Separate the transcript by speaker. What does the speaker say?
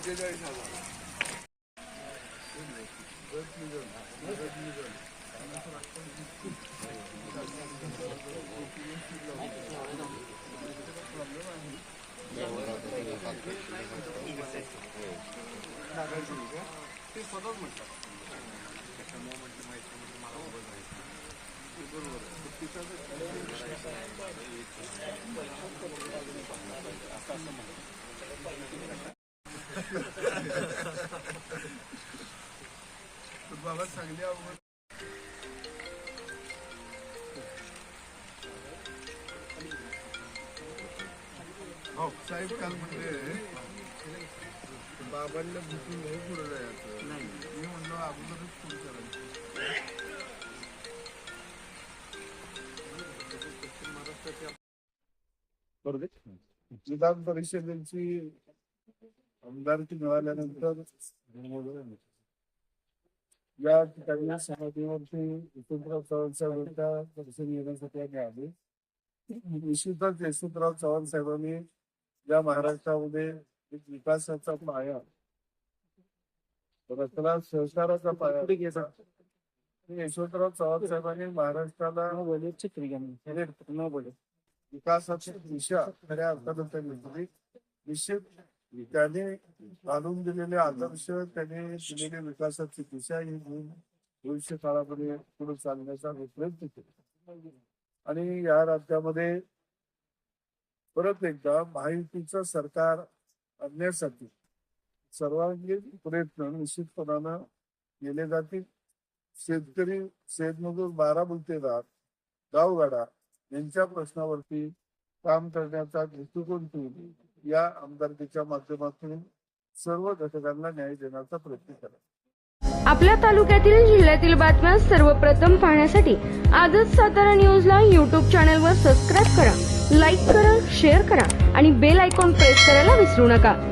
Speaker 1: पंचेचाळीस हजार ते स्वतःच म्हणतात तर बाबा चांगली आवड हो साहेब काल म्हणजे बाबांना भूती नाही पुढे जायचं नाही मी म्हणलो अगोदरच फोन करायचं विधान परिषदेची आमदारकी मिळाल्यानंतर या ठिकाणी समाधीवरती यशवंतराव चव्हाण साहेबांच्या दर्शन घेण्यासाठी आम्ही आले. निश्चितच यशवंतराव चव्हाण साहेबांनी या महाराष्ट्रामध्ये एक विकासाचा पाया रचना सहकाराचा पाया यशवंतराव चव्हाण साहेबांनी महाराष्ट्राला विकासाची दिशा खऱ्या अर्थानं त्यांनी दिली निश्चित त्याने आणून दिलेले आदर्श त्याने दिलेली विकासाची दिशा ही घेऊन भविष्य काळामध्ये पुढे चालण्याचा प्रयत्न केला. आणि या राज्यामध्ये परत एकदा महायुतीचं सरकार आणण्यासाठी सर्वांगीण प्रयत्न निश्चितपणानं केले जातील. शेतकरी शेतमजूर बारा बुलतेदार गावगाडा यांच्या प्रश्नावरती काम करण्याचा दृष्टिकोन ठेवून या आमदारकीच्या माध्यमातून सर्व घटकांना न्याय देण्याचा प्रयत्न करा.
Speaker 2: आपल्या तालुक्यातील जिल्ह्यातील बातम्या सर्वप्रथम पाहण्यासाठी आजच सातारा न्यूजला यूट्यूब चॅनलवर सबस्क्राईब करा लाईक करा शेअर करा आणि बेल आयकॉन प्रेस करायला विसरू नका.